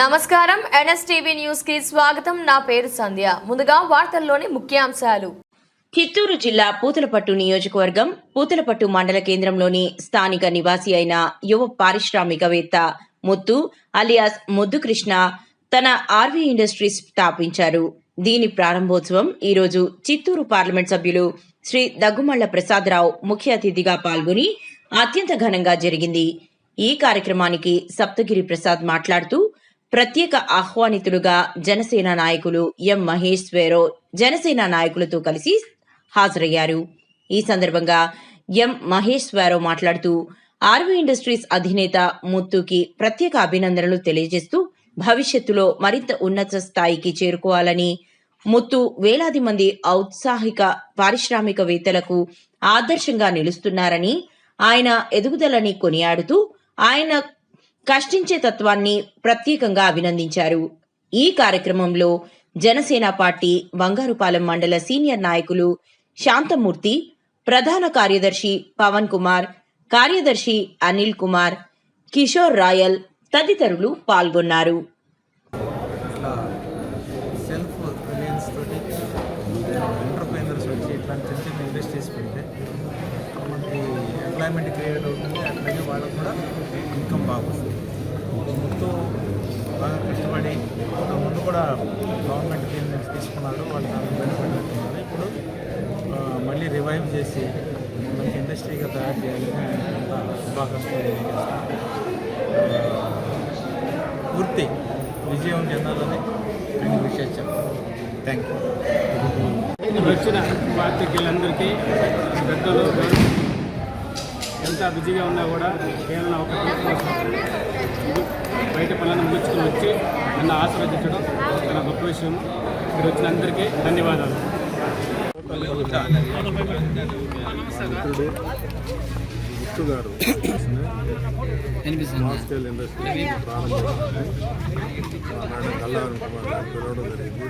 నమస్కారం. ఎన్ఎస్టీవీ న్యూస్కి స్వాగతం. నా పేరు సంధ్య. ముందుగా వార్తల్లోని ముఖ్యాంశాలు. చిత్తూరు జిల్లా పూతలపట్టు నియోజకవర్గం పూతలపట్టు మండల కేంద్రంలోని స్థానిక నివాసి అయిన యువ పారిశ్రామికవేత్త ముత్తు అలియాస్ ముద్దు కృష్ణ తన ఆర్వీ ఇండస్ట్రీస్ స్థాపించారు. దీని ప్రారంభోత్సవం ఈరోజు చిత్తూరు పార్లమెంట్ సభ్యులు శ్రీ దగ్గుమళ్ళ ప్రసాదరావు ముఖ్య అతిథిగా పాల్గొని అత్యంత ఘనంగా జరిగింది. ఈ కార్యక్రమానికి సప్తగిరి ప్రసాద్ మాట్లాడుతూ ప్రత్యేక ఆహ్వానితులుగా జనసేన నాయకులు ఎం మహేశ్వరరావు జనసేన నాయకులతో కలిసి హాజరయ్యారు. ఈ సందర్భంగా ఎం మహేశ్వరరావు మాట్లాడుతూ ఆర్వీ ఇండస్ట్రీస్ అధినేత ముత్తుకి ప్రత్యేక అభినందనలు తెలియజేస్తూ భవిష్యత్తులో మరింత ఉన్నత స్థాయికి చేరుకోవాలని ముత్తు వేలాది మంది ఔత్సాహిక పారిశ్రామికవేత్తలకు ఆదర్శంగా నిలుస్తున్నారని ఆయన ఎదుగుదలని కొనియాడుతూ ఆయన కష్టించే తత్వాన్ని ప్రత్యేకంగా అభినందించారు. ఈ కార్యక్రమంలో జనసేన పార్టీ బంగారుపాలెం మండల సీనియర్ నాయకులు శాంతమూర్తి ప్రధాన కార్యదర్శి పవన్ కుమార్ కార్యదర్శి అనిల్ కుమార్ కిషోర్ రాయల్ తదితరులు పాల్గొన్నారు. సెల్ఫ్ రిలయన్స్ తోటి ఎంటర్ప్రైనర్స్ వచ్చి ఇట్లాంటి చిన్న చిన్న ఇండస్ట్రీస్ పెడితే మనకి ఎంప్లాయ్మెంట్ క్రియేట్ అవుతుంది. అట్లాగే వాళ్ళకు కూడా ఇన్కమ్ బాగుంది ఎంతో బాగా కష్టపడి ముందు కూడా గవర్నమెంట్ పేమెంట్స్ తీసుకున్నారు వాళ్ళు దానికి బెనిఫిట్ అవుతున్నారు ఇప్పుడు మళ్ళీ రివైవ్ చేసి మంచి ఇండస్ట్రీగా తయారు చేయాలని అంతా శుభాకాంక్షలు పూర్తి విజయం చెందాలని నేను విషయాలు చెప్తాను. థ్యాంక్ యూ వచ్చిన పాత్రికేయులందరికీ పెద్దలు ఎంత బిజీగా ఉన్నా కూడా కేవలం ఒక బయట పనులను ముగించుకుని వచ్చి నన్ను ఆశీర్వదించడం చాలా గొప్ప విషయం. ఇక్కడ వచ్చిన అందరికీ ధన్యవాదాలు. ముత్తు గారు. స్కేల్ ఇండస్ట్రీ ప్రారంభించారు మేడం కల్లారం కుమార్ గారు పిలవడం జరిగింది.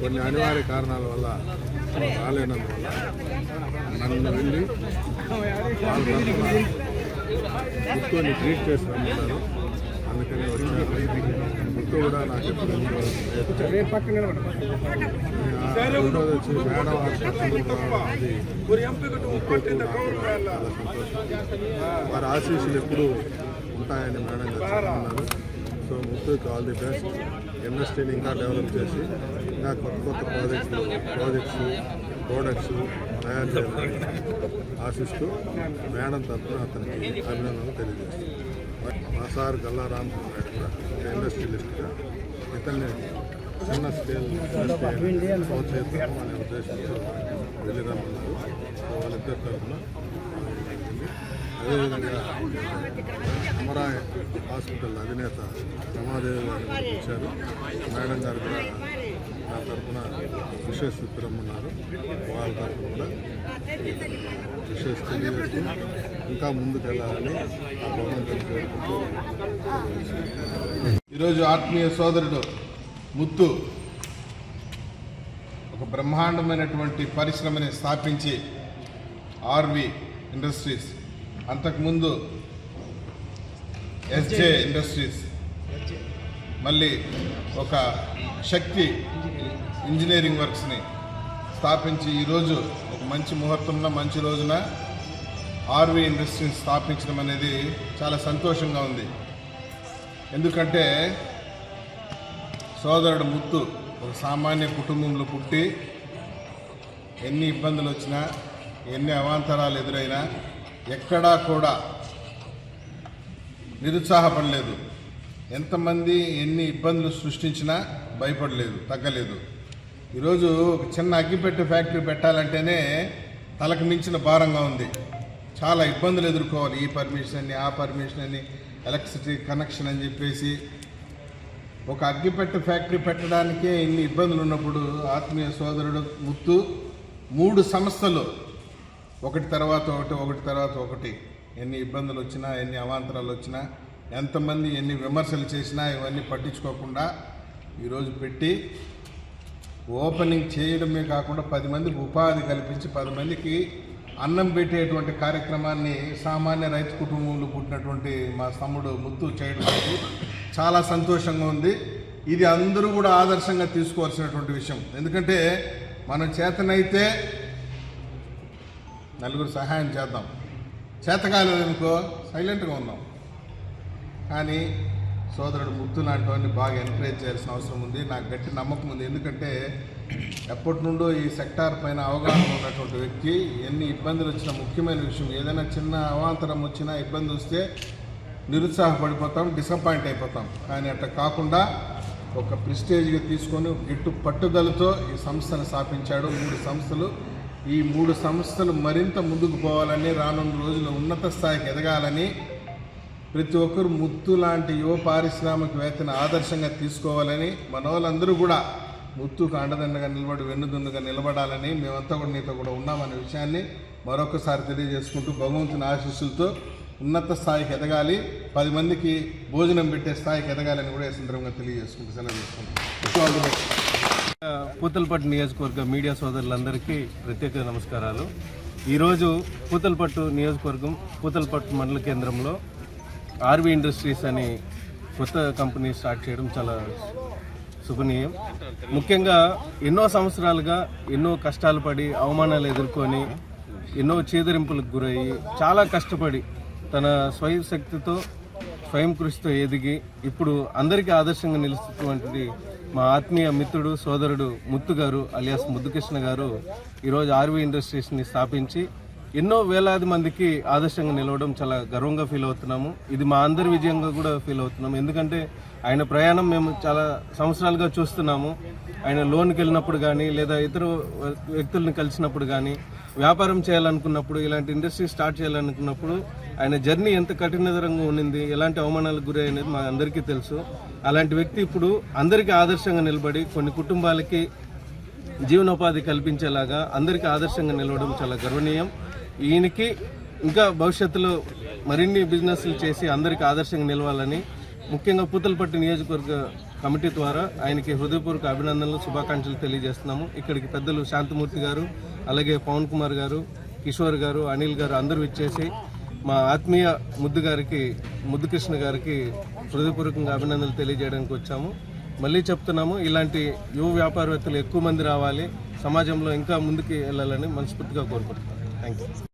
కొన్ని అనివార్య కారణాల వల్ల రాలేనందువల్ల నన్ను వెళ్ళి వాళ్ళ ముత్తుని ట్రీట్ చేసి రమ్మన్నారు అందుకని వచ్చాను ముత్తు కూడా నాకు రెండోది వచ్చి మేడం వారి ఆశీస్సులు ఎప్పుడు ఉంటాయని మేడం గారు సో ముత్తుకి ఆల్ ది బెస్ట్ ఇండస్ట్రీని ఇంకా డెవలప్ చేసి ఇంకా కొత్త కొత్త ప్రాజెక్ట్స్ ప్రాజెక్ట్స్ ప్రోడక్ట్స్ తయారు చేయాలని ఆశిస్తూ మేడం తరఫున అతనికి అభినందనలు తెలియజేస్తాను మా సార్ గల్లా రామచంద్ర కూడా ఇండస్ట్రియలిస్ట్గా ఇతన్ని చిన్న స్కేల్ ప్రోత్సహిస్తాం అనే ఉద్దేశంతో వెళ్ళి రమ్మన్నారు వాళ్ళిద్దరి తరఫున అదేవిధంగా అమరాయ్ హాస్పిటల్ అధినేత రమాదేవి గారు వచ్చారు. మేడం గారు కూడా నా తరఫున విషెస్ ఉన్నారు వాళ్ళ తరఫున కూడా విషెస్ తెలియజేస్తూ ఇంకా ముందుకు వెళ్ళాలని ఆ భగవంతుని కోరుకుంటూ ఈరోజు ఆత్మీయ సోదరుడు ముత్తు ఒక బ్రహ్మాండమైనటువంటి పరిశ్రమని స్థాపించి ఆర్వి ఇండస్ట్రీస్ అంతకుముందు ఎస్జే ఇండస్ట్రీస్ మళ్ళీ ఒక శక్తి ఇంజనీరింగ్ వర్క్స్ని స్థాపించి ఈరోజు ఒక మంచి ముహూర్తంలో మంచి రోజున ఆర్వీ ఇండస్ట్రీని స్థాపించడం అనేది చాలా సంతోషంగా ఉంది. ఎందుకంటే సోదరుడు ముత్తు ఒక సామాన్య కుటుంబంలో పుట్టి ఎన్ని ఇబ్బందులు వచ్చినా ఎన్ని అవాంతరాలు ఎదురైనా ఎక్కడా కూడా నిరుత్సాహపడలేదు. ఎంతమంది ఎన్ని ఇబ్బందులు సృష్టించినా భయపడలేదు తగ్గలేదు. ఈరోజు ఒక చిన్న అగ్గిపెట్టె ఫ్యాక్టరీ పెట్టాలంటేనే తలకు మించిన భారంగా ఉంది. చాలా ఇబ్బందులు ఎదుర్కోవాలి ఈ పర్మిషన్ అని ఆ పర్మిషన్ అని ఎలక్ట్రిసిటీ కనెక్షన్ అని చెప్పేసి. ఒక అగ్గిపెట్టె ఫ్యాక్టరీ పెట్టడానికే ఇన్ని ఇబ్బందులు ఉన్నప్పుడు ఆత్మీయ సోదరుడు ముత్తు మూడు సంస్థలు. ఒకటి తర్వాత ఒకటి ఒకటి తర్వాత ఒకటి. ఎన్ని ఇబ్బందులు వచ్చినా ఎన్ని అవాంతరాలు వచ్చినా ఎంతమంది ఎన్ని విమర్శలు చేసినా ఇవన్నీ పట్టించుకోకుండా ఈరోజు పెట్టి ఓపెనింగ్ చేయడమే కాకుండా పది మందికి ఉపాధి కల్పించి పది మందికి అన్నం పెట్టేటువంటి కార్యక్రమాన్ని సామాన్య రైతు కుటుంబంలో పుట్టినటువంటి మా తమ్ముడు ముత్తు చేయడం చాలా సంతోషంగా ఉంది. ఇది అందరూ కూడా ఆదర్శంగా తీసుకోవాల్సినటువంటి విషయం. ఎందుకంటే మనం చేతనైతే నలుగురు సహాయం చేద్దాం. చేత కాలేదనుకో సైలెంట్గా ఉన్నాం. కానీ సోదరుడు ముత్తు లాంటివన్నీ బాగా ఎంకరేజ్ చేయాల్సిన అవసరం ఉంది. నాకు గట్టి నమ్మకం ఉంది. ఎందుకంటే ఎప్పటి నుండో ఈ సెక్టార్ పైన అవగాహన ఉన్నటువంటి వ్యక్తి ఎన్ని ఇబ్బందులు వచ్చినా ముఖ్యమైన విషయం ఏదైనా చిన్న అవాంతరం వచ్చినా ఇబ్బంది వస్తే నిరుత్సాహపడిపోతాం డిసప్పాయింట్ అయిపోతాం. కానీ అట్లా కాకుండా ఒక ప్రిస్టేజ్గా తీసుకొని గిట్టు పట్టుదలతో ఈ సంస్థను స్థాపించాడు. మూడు సంస్థలు. ఈ మూడు సంస్థలు మరింత ముందుకు పోవాలని రానున్న రోజుల్లో ఉన్నత స్థాయికి ఎదగాలని ప్రతి ఒక్కరు ముత్తు లాంటి యువ పారిశ్రామికవేత్తను ఆదర్శంగా తీసుకోవాలని మనోళ్ళందరూ కూడా ముత్తుకు అండదండగా నిలబడి వెన్నుదున్నుగా నిలబడాలని మేమంతా కూడా నీతో కూడా ఉన్నామనే విషయాన్ని మరొకసారి తెలియజేసుకుంటూ భగవంతుని ఆశీస్సులతో ఉన్నత స్థాయికి ఎదగాలి. పది మందికి భోజనం పెట్టే స్థాయికి ఎదగాలని కూడా ఈ సందర్భంగా తెలియజేసుకుంటూ సెలవు తీసుకుంటాం పూతలపట్టు నియోజకవర్గ మీడియా సోదరులందరికీ ప్రత్యేక నమస్కారాలు. ఈరోజు పూతలపట్టు నియోజకవర్గం పూతలపట్టు మండల కేంద్రంలో ఆర్వి ఇండస్ట్రీస్ అని కొత్త కంపెనీ స్టార్ట్ చేయడం చాలా శుభనీయం. ముఖ్యంగా ఎన్నో సంవత్సరాలుగా ఎన్నో కష్టాలు పడి అవమానాలు ఎదుర్కొని ఎన్నో చేదరింపులకు గురయ్యి చాలా కష్టపడి తన స్వయం శక్తితో స్వయం కృషితో ఎదిగి ఇప్పుడు అందరికీ ఆదర్శంగా నిలుస్తున్నటువంటి మా ఆత్మీయ మిత్రుడు సోదరుడు ముత్తు గారు అలియాస్ ముద్దుకృష్ణ గారు ఈరోజు ఆర్వీ ఇండస్ట్రీస్ని స్థాపించి ఎన్నో వేలాది మందికి ఆదర్శంగా నిలవడం చాలా గర్వంగా ఫీల్ అవుతున్నాము. ఇది మా అందరి విజయంగా కూడా ఫీల్ అవుతున్నాము. ఎందుకంటే ఆయన ప్రయాణం మేము చాలా సంవత్సరాలుగా చూస్తున్నాము. ఆయన లోన్కి వెళ్ళినప్పుడు కానీ లేదా ఇతర వ్యక్తులను కలిసినప్పుడు కానీ వ్యాపారం చేయాలనుకున్నప్పుడు ఇలాంటి ఇండస్ట్రీ స్టార్ట్ చేయాలనుకున్నప్పుడు ఆయన జర్నీ ఎంత కఠినతరంగా ఉండింది ఎలాంటి అవమానాలకు గురి అనేది మా అందరికీ తెలుసు. అలాంటి వ్యక్తి ఇప్పుడు అందరికీ ఆదర్శంగా నిలబడి కొన్ని కుటుంబాలకి జీవనోపాధి కల్పించేలాగా అందరికీ ఆదర్శంగా నిలవడం చాలా గర్వనీయం. ఈయనకి ఇంకా భవిష్యత్తులో మరిన్ని బిజినెస్లు చేసి అందరికీ ఆదర్శంగా నిలవాలని ముఖ్యంగా పూతలపట్టు నియోజకవర్గ కమిటీ ద్వారా ఆయనకి హృదయపూర్వక అభినందనలు శుభాకాంక్షలు తెలియజేస్తున్నాము. ఇక్కడికి పెద్దలు శాంతమూర్తి గారు అలాగే పవన్ కుమార్ గారు కిషోర్ గారు అనిల్ గారు అందరూ ఇచ్చేసి మా ఆత్మీయ ముద్దు గారికి ముద్దుకృష్ణ గారికి హృదయపూర్వకంగా అభినందనలు తెలియజేయడానికి వచ్చాము. మళ్ళీ చెప్తున్నాము ఇలాంటి యువ వ్యాపారవేత్తలు ఎక్కువ మంది రావాలి సమాజంలో ఇంకా ముందుకు వెళ్ళాలని మనస్ఫూర్తిగా కోరుకుంటున్నాను థ్యాంక్ యూ